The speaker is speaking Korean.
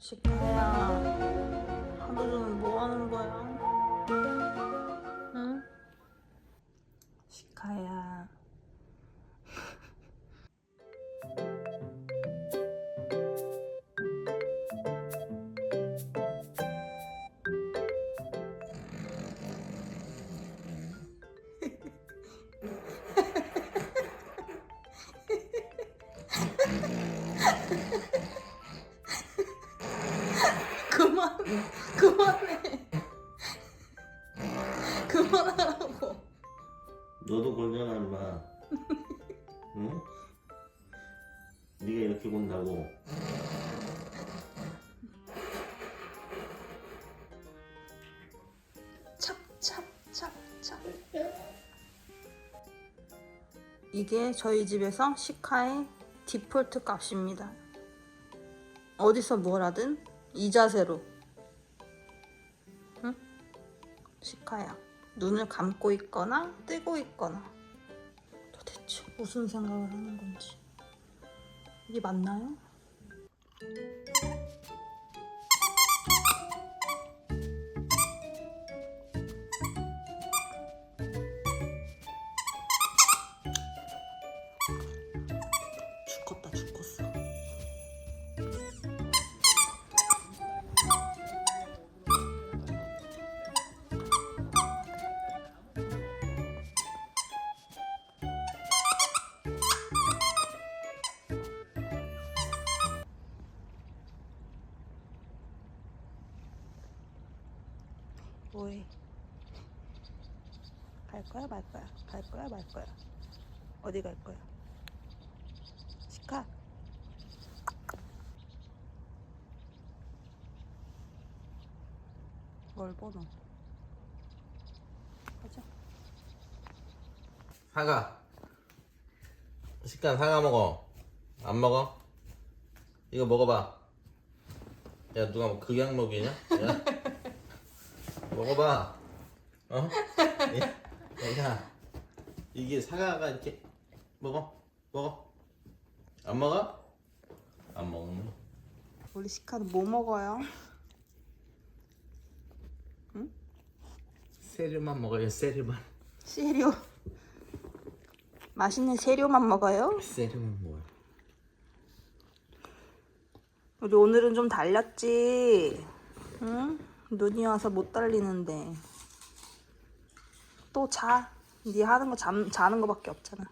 시카야 하루 종일 뭐 하는 거야? 응? 시카야 골잖아 인마. 응? 네가 이렇게 곤다고. 찹찹찹찹. 이게 저희 집에서 시카의 디폴트 값입니다. 어디서 뭘 하든 이 자세로. 응? 시카야 눈을 감고 있거나 뜨고 있거나 도대체 무슨 생각을 하는 건지 이게 맞나요? 뭐해 갈 거야 말 거야? 갈 거야 말 거야? 어디 갈 거야? 시카 뭘 보노? 가자. 사과. 식단 사과 먹어. 안 먹어? 이거 먹어봐. 야 누가 뭐 극약 먹이냐? 야 먹어봐 어? 야, 야 이게 사과가 이렇게 먹어 먹어 안 먹어? 안 먹네 우리 시카는 뭐 먹어요? 세류만 먹어요 세류만 세리오 맛있는 세리오만 먹어요? 세류만 먹어요 우리 오늘은 좀 달렸지 응? 눈이 와서 못 달리는데 또 자. 네 하는 거 잠, 자는 거밖에 없잖아